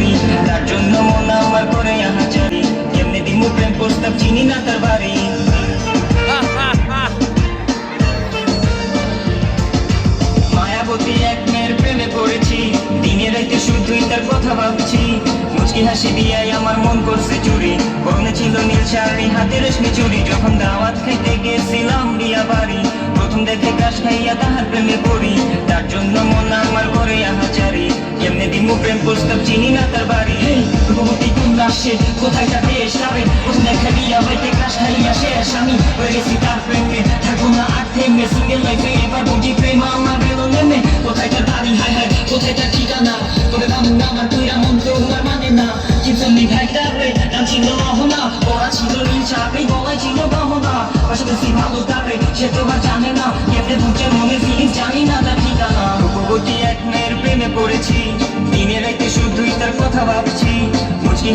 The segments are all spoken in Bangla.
পড়ি তার জন্য মন আমার করে আহাচারি। কেমনে দিমু প্রেম প্রস্তাব, চিনি না তার বাড়ি। মায়াবতী এক মেয়ের প্রেমে পড়েছি, দিনে রাইতে শুধুই তার কথা ভাবছি। মুচকি হাসি দিয়াই আমার মন করছে চুরি বনে ছিল নীল শাড়ি, হাতে রেশমি চুরি। যখন দাওয়াত খাইতে গেছিলাম বিয়া বাড়ি, প্রথম দেখে কাশ খাইয়া তাহার প্রেমে পড়ি। তার জন্য মন আমার করে আহাচারি। দিমু প্রেম প্রস্তাব চিনি না তার বাড়ি রূপবতী কন্যা সে কোথায় যাবে সাবে প্রথম দেখা বিয়া কাশ খাইয়া শেষ আমি হয়ে গেছি তার প্রেমে থাকব না আর থেমে সিঙ্গেল লাইফে এবার বুঝি প্রেম আমার বেলো নেমে কোথায় তার বাড়ি হায় হায় কোথায় তার ঠিকানা তোরে বামু আমার তুই এমন তো আর মানে না চিপসন্দি ভাইটা রে নাম ছিল অহনা পড়া ছিল নীল চাপে গলায় ছিল গহনা পাশাপাশি ভালো তারে সে তো আর জানে না কেমনে বুঝে মনে ফিলিংস জানি না তার ঠিকানা রূপবতী এক মেয়ের প্রেমে পড়েছি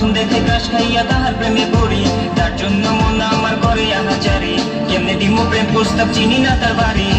প্রথম দেখে ক্রাশ খাইয়া তাহার প্রেমে পড়ি। তার জন্য মন আমার করে আনাচারি কেমনে দিমু প্রেম প্রস্তাব, চিনি না তার বাড়ি।